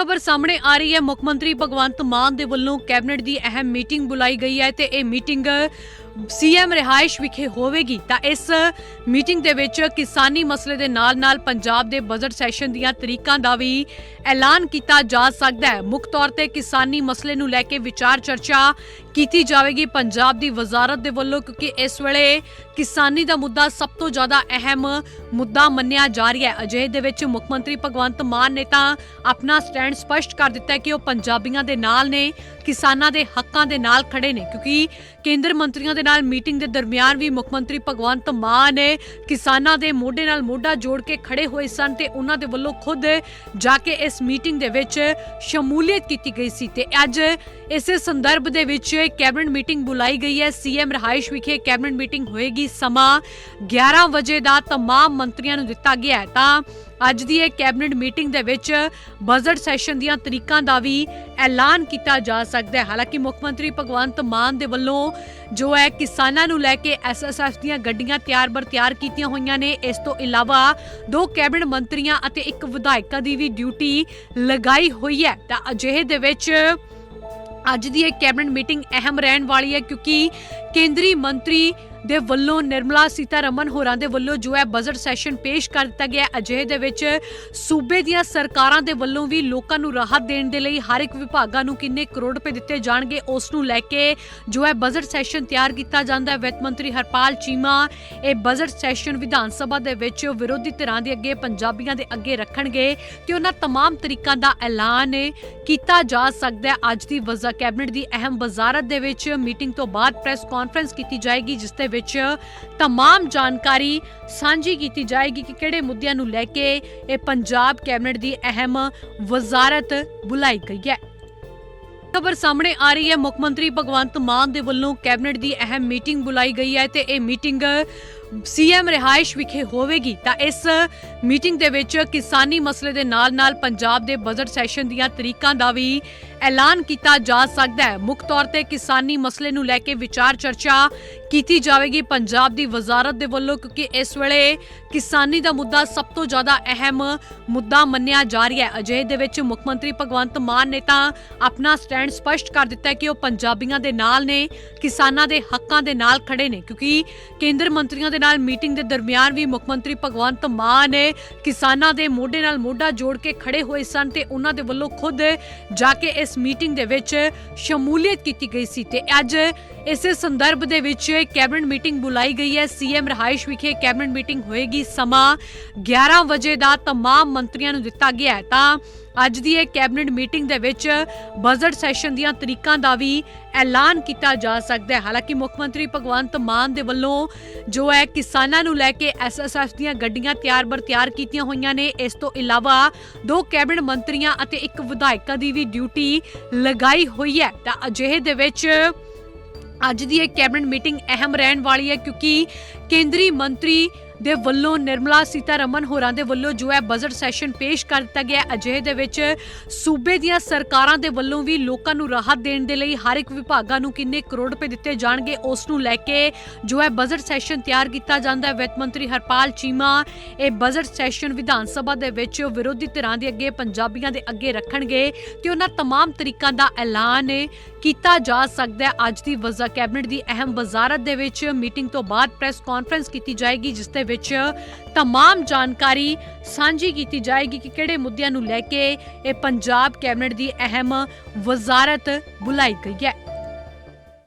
ਖਬਰ ਸਾਹਮਣੇ ਆ ਰਹੀ ਹੈ। ਮੁੱਖ ਮੰਤਰੀ ਭਗਵੰਤ ਮਾਨ ਦੇ ਵੱਲੋਂ ਕੈਬਨਿਟ ਦੀ ਅਹਿਮ ਮੀਟਿੰਗ ਬੁਲਾਈ ਗਈ ਹੈ ਤੇ ਇਹ ਮੀਟਿੰਗ ਸੀਐਮ ਰਿਹਾਇਸ਼ ਵਿਖੇ ਹੋਵੇਗੀ। ਤਾਂ ਇਸ ਮੀਟਿੰਗ ਦੇ ਵਿੱਚ ਕਿਸਾਨੀ ਮਸਲੇ ਦੇ ਨਾਲ-ਨਾਲ ਪੰਜਾਬ ਦੇ ਬਜਟ ਸੈਸ਼ਨ ਦੀਆਂ ਤਰੀਕਾਂ ਦਾ ਵੀ ਐਲਾਨ ਕੀਤਾ ਜਾ ਸਕਦਾ ਹੈ। ਮੁੱਖ ਤੌਰ ਤੇ ਕਿਸਾਨੀ ਮਸਲੇ ਨੂੰ ਲੈ ਕੇ ਵਿਚਾਰ ਚਰਚਾ ਕੀਤੀ ਜਾਵੇਗੀ। ਪੰਜਾਬ ਦੀ ਵਜ਼ਾਰਤ ਦੇ ਵੱਲੋਂ, ਕਿਉਂਕਿ ਇਸ ਵੇਲੇ ਕਿਸਾਨੀ ਦਾ ਮੁੱਦਾ ਸਭ ਤੋਂ ਜ਼ਿਆਦਾ ਅਹਿਮ ਮੁੱਦਾ ਮੰਨਿਆ ਜਾ ਰਿਹਾ ਹੈ। ਅਜਿਹੇ ਦੇ ਵਿੱਚ ਮੁੱਖ ਮੰਤਰੀ ਭਗਵੰਤ ਮਾਨ ਨੇ ਤਾਂ ਆਪਣਾ ਸਟੈਂਡ ਸਪਸ਼ਟ ਕਰ ਦਿੱਤਾ ਹੈ ਕਿ ਉਹ ਪੰਜਾਬੀਆਂ ਦੇ ਨਾਲ ਨੇ, ਕਿਸਾਨਾਂ ਦੇ ਹੱਕਾਂ ਦੇ ਨਾਲ ਖੜੇ ਨੇ, ਕਿਉਂਕਿ ਕੇਂਦਰ ਮੰਤਰੀਆਂ ਦੇ ਨਾਲ ਮੀਟਿੰਗ ਦੇ ਦਰਮਿਆਨ ਵੀ ਮੁੱਖ ਮੰਤਰੀ ਭਗਵੰਤ ਮਾਨ ਕਿਸਾਨਾਂ ਦੇ ਮੋਢੇ ਨਾਲ ਮੋਢਾ ਜੋੜ ਕੇ ਖੜੇ ਹੋਏ ਸਨ ਤੇ ਉਹਨਾਂ ਦੇ ਵੱਲੋਂ ਖੁਦ ਜਾ ਕੇ ਇਸ ਮੀਟਿੰਗ ਦੇ ਵਿੱਚ ਸ਼ਮੂਲੀਅਤ ਕੀਤੀ ਗਈ ਸੀ। ਤੇ ਅੱਜ ਇਸੇ ਸੰਦਰਭ ਦੇ ਵਿੱਚ ਕੈਬਨਿਟ ਮੀਟਿੰਗ ਬੁਲਾਈ ਗਈ ਹੈ ਸੀਐਮ ਰਹਾਇਸ਼ ਵਿਖੇ ਕੈਬਨਿਟ ਮੀਟਿੰਗ ਹੋਏਗੀ ਸਮਾਂ 11 ਵਜੇ ਦਾ तमाम ਮੰਤਰੀਆਂ ਨੂੰ ਦਿੱਤਾ ਗਿਆ ਹੈ ਤਾਂ ਅੱਜ ਦੀ ਇਹ ਕੈਬਨਿਟ ਮੀਟਿੰਗ ਦੇ ਵਿੱਚ ਬਜਟ ਸੈਸ਼ਨ ਦੀਆਂ ਤਰੀਕਾਂ ਦਾ ਵੀ ਐਲਾਨ ਕੀਤਾ ਜਾ ਸਕਦਾ ਹੈ ਹਾਲਾਂਕਿ ਮੁੱਖ ਮੰਤਰੀ ਭਗਵੰਤ ਮਾਨ ਦੇ ਵੱਲੋਂ ਜੋ ਹੈ ਕਿਸਾਨਾਂ ਨੂੰ ਲੈ ਕੇ ਐਸਐਸਐਫ ਦੀਆਂ ਗੱਡੀਆਂ ਤਿਆਰ-ਬਰ ਤਿਆਰ ਕੀਤੀਆਂ ਹੋਈਆਂ ਨੇ ਇਸ ਤੋਂ ਇਲਾਵਾ ਦੋ ਕੈਬਨਿਟ ਮੰਤਰੀਆਂ ਅਤੇ ਇੱਕ ਵਿਧਾਇਕਾ ਦੀ ਵੀ ਡਿਊਟੀ ਲਗਾਈ ਹੋਈ ਹੈ ਤਾਂ ਅਜਿਹੇ ਦੇ ਵਿੱਚ ਅੱਜ ਦੀ ਇਹ ਕੈਬਨਿਟ ਮੀਟਿੰਗ ਅਹਿਮ ਰਹਿਣ ਵਾਲੀ ਹੈ ਕਿਉਂਕਿ ਕੇਂਦਰੀ ਮੰਤਰੀ ਦੇ ਵੱਲੋਂ ਨਿਰਮਲਾ ਸੀਤਾਰਮਨ ਹੋਰਾਂ ਦੇ ਵੱਲੋਂ ਜੋ ਹੈ ਬਜਟ ਸੈਸ਼ਨ ਪੇਸ਼ ਕਰ ਦਿੱਤਾ ਗਿਆ ਹੈ। ਅਜਿਹੇ ਦੇ ਵਿੱਚ ਸੂਬੇ ਦੀਆਂ ਸਰਕਾਰਾਂ ਦੇ ਵੱਲੋਂ ਵੀ ਲੋਕਾਂ ਨੂੰ ਰਾਹਤ ਦੇਣ ਦੇ ਲਈ ਹਰ ਇੱਕ ਵਿਭਾਗਾਂ ਨੂੰ ਕਿੰਨੇ ਕਰੋੜ ਰੁਪਏ ਦਿੱਤੇ ਜਾਣਗੇ ਉਸ ਨੂੰ ਲੈ ਕੇ ਜੋ ਹੈ ਬਜਟ ਸੈਸ਼ਨ ਤਿਆਰ ਕੀਤਾ ਜਾਂਦਾ ਹੈ ਵਿੱਤ ਮੰਤਰੀ ਹਰਪਾਲ ਚੀਮਾ ਇਹ ਬਜਟ ਸੈਸ਼ਨ ਵਿਧਾਨ ਸਭਾ ਦੇ ਵਿੱਚ ਵਿਰੋਧੀ ਧਿਰਾਂ ਦੇ ਅੱਗੇ ਪੰਜਾਬੀਆਂ ਦੇ ਅੱਗੇ ਰੱਖਣਗੇ ਤੇ ਉਹਨਾਂ तमाम ਤਰੀਕਾਂ ਦਾ ਐਲਾਨ ਕੀਤਾ ਜਾ ਸਕਦਾ ਹੈ ਅੱਜ ਦੀ ਵਜ਼ਾ ਕੈਬਨਿਟ ਦੀ ਅਹਿਮ ਵਜ਼ਾਰਤ ਦੇ ਵਿੱਚ ਮੀਟਿੰਗ ਤੋਂ ਬਾਅਦ ਪ੍ਰੈਸ ਕਾਨਫਰੰਸ ਕੀਤੀ ਜਾਏਗੀ ਜਿਸ ਦੇ ਵਿੱਚ तमाम ਜਾਣਕਾਰੀ ਸਾਂਝੀ ਕੀਤੀ ਜਾਏਗੀ ਕਿ ਕਿਹੜੇ ਮੁੱਦਿਆਂ ਨੂੰ ਲੈ ਕੇ ਇਹ ਪੰਜਾਬ ਕੈਬਨਿਟ ਦੀ ਅਹਿਮ ਵਜ਼ਾਰਤ ਬੁਲਾਈ ਗਈ ਹੈ ਖਬਰ ਸਾਹਮਣੇ ਆ ਰਹੀ ਹੈ ਮੁੱਖ ਮੰਤਰੀ ਭਗਵੰਤ ਮਾਨ ਦੇ ਵੱਲੋਂ ਕੈਬਨਿਟ ਦੀ ਅਹਿਮ ਮੀਟਿੰਗ ਬੁਲਾਈ ਗਈ ਹੈ ਤੇ ਇਹ ਮੀਟਿੰਗ ਸੀਐਮ ਰਿਹਾਇਸ਼ ਵਿਖੇ ਹੋਵੇਗੀ ਤਾਂ ਇਸ ਮੀਟਿੰਗ ਦੇ ਵਿੱਚ ਕਿਸਾਨੀ ਮਸਲੇ ਦੇ ਨਾਲ-ਨਾਲ ਪੰਜਾਬ ਦੇ ਬਜਟ ਸੈਸ਼ਨ ਦੀਆਂ ਤਰੀਕਾਂ ਦਾ ਵੀ ਐਲਾਨ ਕੀਤਾ ਜਾ ਸਕਦਾ ਹੈ। ਮੁੱਖ ਤੌਰ ਤੇ ਕਿਸਾਨੀ ਮਸਲੇ ਨੂੰ ਲੈ ਕੇ ਵਿਚਾਰ ਚਰਚਾ ਕੀਤੀ ਜਾਵੇਗੀ ਪੰਜਾਬ ਦੀ ਵਜ਼ਾਰਤ ਦੇ ਵੱਲੋਂ, ਕਿਉਂਕਿ ਇਸ ਵੇਲੇ ਕਿਸਾਨੀ ਦਾ ਮੁੱਦਾ ਸਭ ਤੋਂ ਜ਼ਿਆਦਾ ਅਹਿਮ ਮੁੱਦਾ ਮੰਨਿਆ ਜਾ ਰਿਹਾ ਹੈ। ਅਜਿਹੇ ਦੇ ਵਿੱਚ ਮੁੱਖ ਮੰਤਰੀ ਭਗਵੰਤ ਮਾਨ ਨੇ ਤਾਂ ਆਪਣਾ ਸਟੈਂਡ ਸਪਸ਼ਟ ਕਰ ਦਿੱਤਾ ਹੈ ਕਿ ਉਹ ਪੰਜਾਬੀਆਂ ਦੇ ਨਾਲ ਨੇ, ਕਿਸਾਨਾਂ ਦੇ ਹੱਕਾਂ ਦੇ ਨਾਲ ਖੜੇ ਨੇ, ਕਿਉਂਕਿ ਕੇਂਦਰ ਮੰਤਰੀਆਂ ਦੇ ਨਾਲ ਮੀਟਿੰਗ ਦੇ ਦਰਮਿਆਨ ਵੀ ਮੁੱਖ ਮੰਤਰੀ ਭਗਵੰਤ ਮਾਨ ਨੇ ਕਿਸਾਨਾਂ ਦੇ ਮੋਢੇ ਨਾਲ ਮੋਢਾ ਜੋੜ ਕੇ ਖੜੇ ਹੋਏ ਸਨ ਤੇ ਉਹਨਾਂ ਦੇ ਵੱਲੋਂ ਖੁਦ ਜਾ ਕੇ ਇਸ ਮੀਟਿੰਗ ਦੇ ਵਿੱਚ ਸ਼ਮੂਲੀਅਤ ਕੀਤੀ ਗਈ ਸੀ ਤੇ ਅੱਜ ਇਸੇ ਸੰਦਰਭ ਦੇ ਵਿੱਚ ਕੈਬਨਿਟ ਮੀਟਿੰਗ ਬੁਲਾਈ ਗਈ ਹੈ ਸੀਐਮ ਰਹਾਇਸ਼ ਵਿਖੇ ਕੈਬਨਿਟ ਮੀਟਿੰਗ ਹੋਏਗੀ ਸਮਾਂ 11 ਵਜੇ ਦਾ तमाम ਮੰਤਰੀਆਂ ਨੂੰ ਦਿੱਤਾ ਗਿਆ ਹੈ ਤਾਂ ਅੱਜ ਦੀ ਇਹ ਕੈਬਨਿਟ ਮੀਟਿੰਗ ਦੇ ਵਿੱਚ ਬਜਟ ਸੈਸ਼ਨ ਦੀਆਂ ਤਰੀਕਾਂ ਦਾ ਵੀ ਐਲਾਨ ਕੀਤਾ ਜਾ ਸਕਦਾ ਹੈ। ਹਾਲਾਂਕਿ ਮੁੱਖ ਮੰਤਰੀ ਭਗਵੰਤ ਮਾਨ ਦੇ ਵੱਲੋਂ ਜੋ ਹੈ ਕਿਸਾਨਾਂ ਨੂੰ ਲੈ ਕੇ ਐਸਐਸਐਫ ਦੀਆਂ ਗੱਡੀਆਂ ਤਿਆਰ-ਬਰ ਤਿਆਰ ਕੀਤੀਆਂ ਹੋਈਆਂ ਨੇ, ਇਸ ਤੋਂ ਇਲਾਵਾ ਦੋ ਕੈਬਨਿਟ ਮੰਤਰੀਆਂ ਅਤੇ ਇੱਕ ਵਿਧਾਇਕਾਂ ਦੀ ਵੀ ਡਿਊਟੀ ਲਗਾਈ ਹੋਈ ਹੈ। ਤਾਂ ਅਜਿਹੇ ਦੇ ਵਿੱਚ ਅੱਜ ਦੀ ਇਹ ਕੈਬਨਿਟ ਮੀਟਿੰਗ ਅਹਿਮ ਰਹਿਣ ਵਾਲੀ ਹੈ ਕਿਉਂਕਿ ਕੇਂਦਰੀ ਮੰਤਰੀ ਦੇ ਵੱਲੋਂ ਨਿਰਮਲਾ ਸੀਤਾਰਮਨ ਹੋਰਾਂ ਦੇ ਵੱਲੋਂ ਜੋ ਹੈ ਬਜਟ ਸੈਸ਼ਨ ਪੇਸ਼ ਕਰ ਦਿੱਤਾ ਗਿਆ ਹੈ। ਅਜਿਹੇ ਦੇ ਵਿੱਚ ਸੂਬੇ ਦੀਆਂ ਸਰਕਾਰਾਂ ਦੇ ਵੱਲੋਂ ਵੀ ਲੋਕਾਂ ਨੂੰ ਰਾਹਤ ਦੇਣ ਦੇ ਲਈ ਹਰ ਇੱਕ ਵਿਭਾਗਾਂ ਨੂੰ ਕਿੰਨੇ ਕਰੋੜ ਰੁਪਏ ਦਿੱਤੇ ਜਾਣਗੇ ਉਸ ਨੂੰ ਲੈ ਕੇ ਜੋ ਹੈ ਬਜਟ ਸੈਸ਼ਨ ਤਿਆਰ ਕੀਤਾ ਜਾਂਦਾ ਹੈ ਵਿੱਤ ਮੰਤਰੀ ਹਰਪਾਲ ਚੀਮਾ ਇਹ ਬਜਟ ਸੈਸ਼ਨ ਵਿਧਾਨ ਸਭਾ ਦੇ ਵਿੱਚ ਵਿਰੋਧੀ ਧਿਰਾਂ ਦੇ ਅੱਗੇ ਪੰਜਾਬੀਆਂ ਦੇ ਅੱਗੇ ਰੱਖਣਗੇ ਤੇ ਉਹਨਾਂ तमाम ਤਰੀਕਾਂ ਦਾ ਐਲਾਨ ਕੀਤਾ ਜਾ ਸਕਦਾ ਹੈ ਅੱਜ ਦੀ ਵਜ਼ਾ ਕੈਬਨਿਟ ਦੀ ਅਹਿਮ ਵਜ਼ਾਰਤ ਦੇ ਵਿੱਚ ਮੀਟਿੰਗ ਤੋਂ ਬਾਅਦ ਪ੍ਰੈਸ ਕਾਨਫਰੰਸ ਕੀਤੀ ਜਾਏਗੀ ਜਿਸ ਦੇ ਵਿੱਚ तमाम ਜਾਣਕਾਰੀ ਸਾਂਝੀ ਕੀਤੀ ਜਾਏਗੀ ਕਿ ਕਿਹੜੇ ਮੁੱਦਿਆਂ ਨੂੰ ਲੈ ਕੇ ਇਹ ਪੰਜਾਬ ਕੈਬਨਿਟ ਦੀ ਅਹਿਮ ਵਜ਼ਾਰਤ ਬੁਲਾਈ ਗਈ ਹੈ